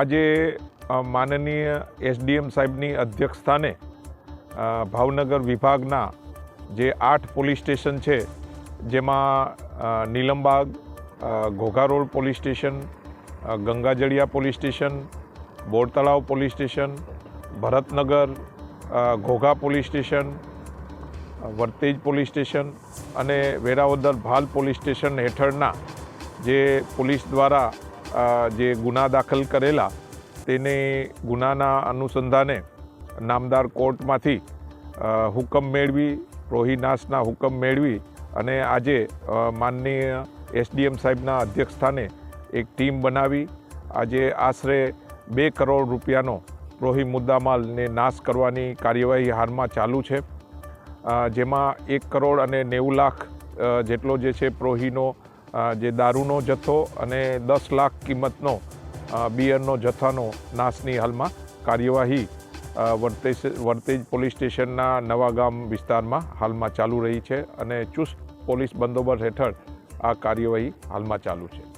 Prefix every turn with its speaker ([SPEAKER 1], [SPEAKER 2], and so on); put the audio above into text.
[SPEAKER 1] આજે માનનીય એસડીએમ સાહેબની અધ્યક્ષસ્થાને ભાવનગર વિભાગના જે આઠ પોલીસ સ્ટેશન છે, જેમાં Nilambag Ghogha road police station Gangajaliya police station, Bortalav police station, Bharatnagar Ghogha police station Vartej police station અને વેરાવદર ભાલ પોલીસ સ્ટેશન હેઠળના જે પોલીસ દ્વારા જે ગુના દાખલ કરેલા, તેને ગુનાના અનુસંધાને નામદાર કોર્ટમાંથી હુકમ મેળવી રોહિનાશના હુકમ મેળવી અને આજે માનનીય એસડીએમ સાહેબના અધ્યક્ષસ્થાને એક ટીમ બનાવી. આજે આશરે બે કરોડ રૂપિયાનો પ્રોહી મુદ્દામાલને નાશ કરવાની કાર્યવાહી હાલમાં ચાલુ છે. જેમાં એક કરોડ અને નેવું લાખ જેટલો જે છે પ્રોહીનો જે દારૂનો જથ્થો અને દસ લાખ કિંમતનો બિયરનો જથ્થાનો નાશની હાલમાં કાર્યવાહી વર્તેજ વર્તેજ પોલીસ સ્ટેશનના નવાગામ વિસ્તારમાં હાલમાં ચાલુ રહી છે અને ચુસ્ત પોલીસ બંદોબસ્ત હેઠળ આ કાર્યવાહી હાલમાં ચાલુ છે.